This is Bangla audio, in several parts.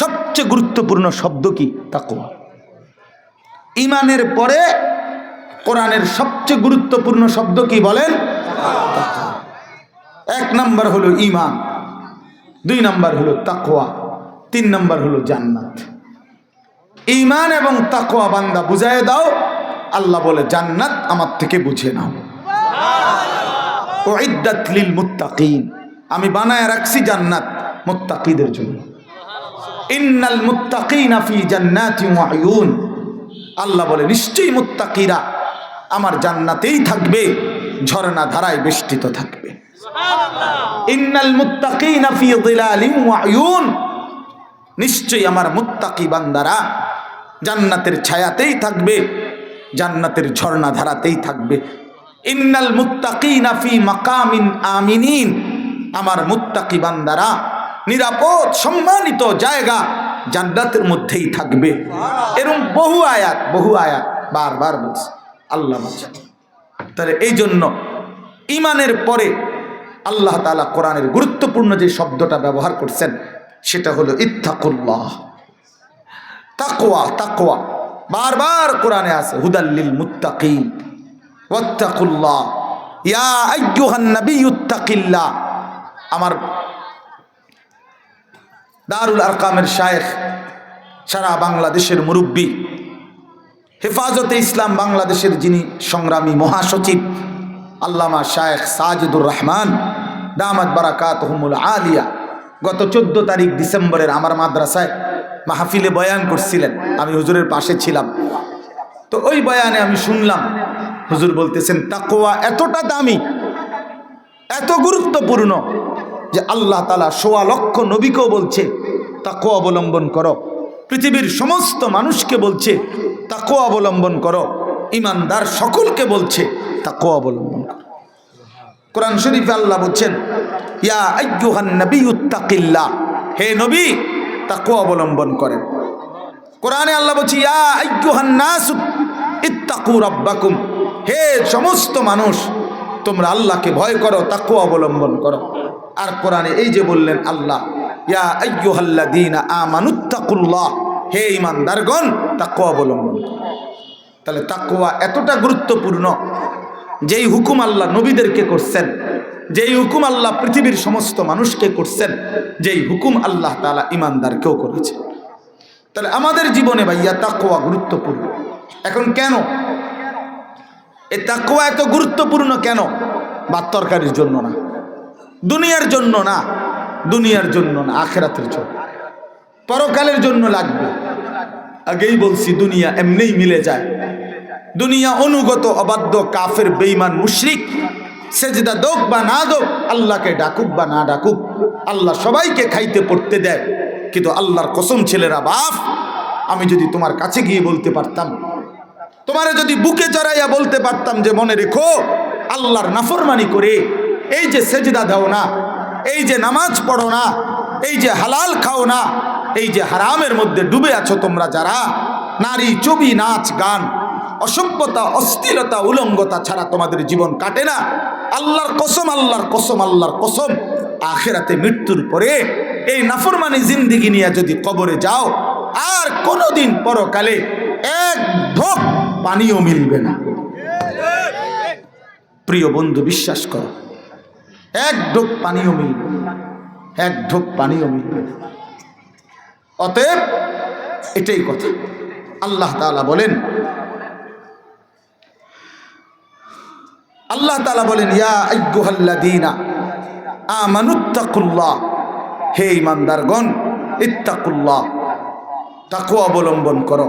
সবচেয়ে গুরুত্বপূর্ণ শব্দ কি? তাকোয়া ইমানের পরে কোরআনের সবচেয়ে গুরুত্বপূর্ণ শব্দ কি বলেন? এক নাম্বার হলো ইমান দুই নাম্বার হলো তাকোয়া তিন নাম্বার হলো জান্নাত। ইমান এবং তাকোয়া বান্দা বুঝায় দাও, আল্লাহ বলে, জান্নাত আমার থেকে বুঝে নাও। ও ইদ্দাত লিল মুত্তাকিন, আমি বানায় রাখছি জান্নাত মুত্তাকিদের জন্য। ইন্নাল মুত্তাকিনা ফি জান্নাতি ওয়া আয়ুন আল্লাহ বলে নিশ্চয়ই মুত্তাকিরা আমার জান্নাতেই থাকবে ঝর্ণা ধারায় বেষ্টিত থাকবে। ইন্নাল মুত্তাকিনা ফি যিলালিন ওয়া আয়ুন নিশ্চয়ই আমার মুত্তাকি বান্দারা জান্নাতের ছায়াতেই থাকবে জান্নাতের ঝর্ণা ধারাতেই থাকবে। ইন্নাল মুত্তাকিনা ফি মাকামিন আমিনিন। আমার মুত্তাকি বান্দারা নিরাপদ, সম্মানিত জায়গা জান্নাতের মধ্যেই থাকবে। এরকম বহু আয়াত বহু আয়াত বারবার বলছে, আল্লাহ তাহলে এই জন্য ইমানের পরে আল্লাহ তাআলা কোরআনের গুরুত্বপূর্ণ যে শব্দটা ব্যবহার করছেন, সেটা হলো ইত্তাকুল্লাহ। তাকোয়া তাকওয়া। বারবার কোরআনে আছে হুদাল্লিল মুত্তাকিন, ওয়াত্তাকুল্লাহ। ইয়া আইয়ুহান নাবিয়্যুত্তাকিল্লাহ। আমার দারুল আরকামের শায়েখ, সারা বাংলাদেশের মুরব্বী। হেফাজতে ইসলাম বাংলাদেশের যিনি সংগ্রামী মহাসচিব, আল্লামা শায়েখ সাজিদুর রহমান, দামাত বারাকাত হুমুল আলিয়া, গত চোদ্দ তারিখ ডিসেম্বরের আমার মাদ্রাসায় মাহফিলে বয়ান করছিলেন। আমি হুজুরের পাশে ছিলাম। তো ওই বয়ানে আমি শুনলাম, হুজুর বলতেছেন তাকোয়া এতটা দামি, এত গুরুত্বপূর্ণ যে আল্লাহ তালা সোয়া লক্ষ নবীকেও বলছে তাকো অবলম্বন করো। পৃথিবীর সমস্ত মানুষকে বলছে তাকো অবলম্বন করো। ইমানদার সকলকে বলছে তাকো অবলম্বন করো। কোরআন শরীফে আল্লাহ বলছেন, ইয়া আইয়ুহান নাবিয়ুত্তাকিল্লাহ হে নবী তাকো অবলম্বন করেন। কোরআনে আল্লাহ বলছে, ইয়া আইয়ুহান নাস ইত্তাকু রাব্বাকুম। হে সমস্ত মানুষ, তোমরা আল্লাহকে ভয় করো তাকু অবলম্বন করো। আর কোরআনে এই যে বললেন আল্লাহ, ইয়া আইয়ুহাল্লাযীনা আমানুত্তাকুল্লাহ হে ঈমানদারগণ তাকু অবলম্বন তাহলে তাকওয়া এতটা গুরুত্বপূর্ণ, যেই হুকুম আল্লাহ নবীদেরকে করছেন, যেই হুকুম আল্লাহ পৃথিবীর সমস্ত মানুষকে করছেন, যেই হুকুম আল্লাহ তাআলা ঈমানদারকেও করেছে। তাহলে আমাদের জীবনে ভাইয়া তাকওয়া গুরুত্বপূর্ণ। এখন কেন? এই তাকওয়া এত গুরুত্বপূর্ণ কেন? বা তরকারির জন্য না। দুনিয়ার জন্য না, দুনিয়ার জন্য না, আখেরাতের জন্য। পরকালের জন্য লাগবে। আগেই বলছি, দুনিয়া এমনিই মিলে যায়। দুনিয়া অনুগত, অবাধ্য, কাফের বেইমান মুশরিক, সেজদা দোক বা না দোক, আল্লাহকে ডাকুক বা না ডাকুক, আল্লাহ সবাইকে খাইতে পড়তে দেয়। কিন্তু আল্লাহর কসম, ছেলেরা বাপ, আমি যদি তোমার কাছে গিয়ে বলতে পারতাম, তোমারে যদি বুকে চড়াইয়া বলতে পারতাম যে মনে রেখো, আল্লাহর নাফরমানি করে এই যে সেজদা দাও না, এই যে নামাজ পড়ো না, এই যে হালাল খাও না, এই যে হারামের মধ্যে ডুবে আছো তোমরা যারা, নারী ছবি, নাচ, গান, অসভ্যতা, অস্থিরতা, উলঙ্গতা ছাড়া তোমাদের জীবন কাটে না। আল্লাহর কসম আল্লাহর কসম আল্লাহর কসম, আখেরাতে মৃত্যুর পরে এই নাফরমানি জিন্দিগি নিয়ে যদি কবরে যাও, আর কোনোদিন পরকালে এক ঢোক পানিও মিলবে না। প্রিয় বন্ধু, বিশ্বাস করো এক ঢোক পানিও মিলবে এক ঢোক পানিও মিলবে। অতএব এটাই কথা। আল্লাহ তাআলা বলেন, আল্লাহ তাআলা বলেন, ইয়া আমানুত্তাকুল্লাহ হে ইমানদারগণ ইত্তাকুল্লাহ। তাকওয়া অবলম্বন করো।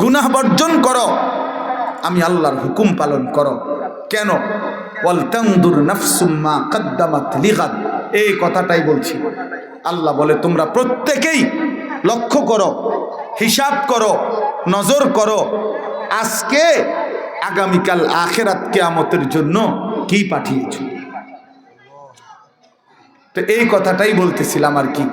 গুনাহ বর্জন করো। আমি আল্লাহর হুকুম পালন করো। কেন? নাফসুম্মা এই কথাটাই বলছি। আল্লাহ বলে, তোমরা প্রত্যেকেই লক্ষ্য করো, হিসাব করো, নজর করো, আজকে আগামীকাল আখেরাত কেয়ামতের জন্য কি পাঠিয়েছ? তো এই কথাটাই বলতেছিলাম আর কি।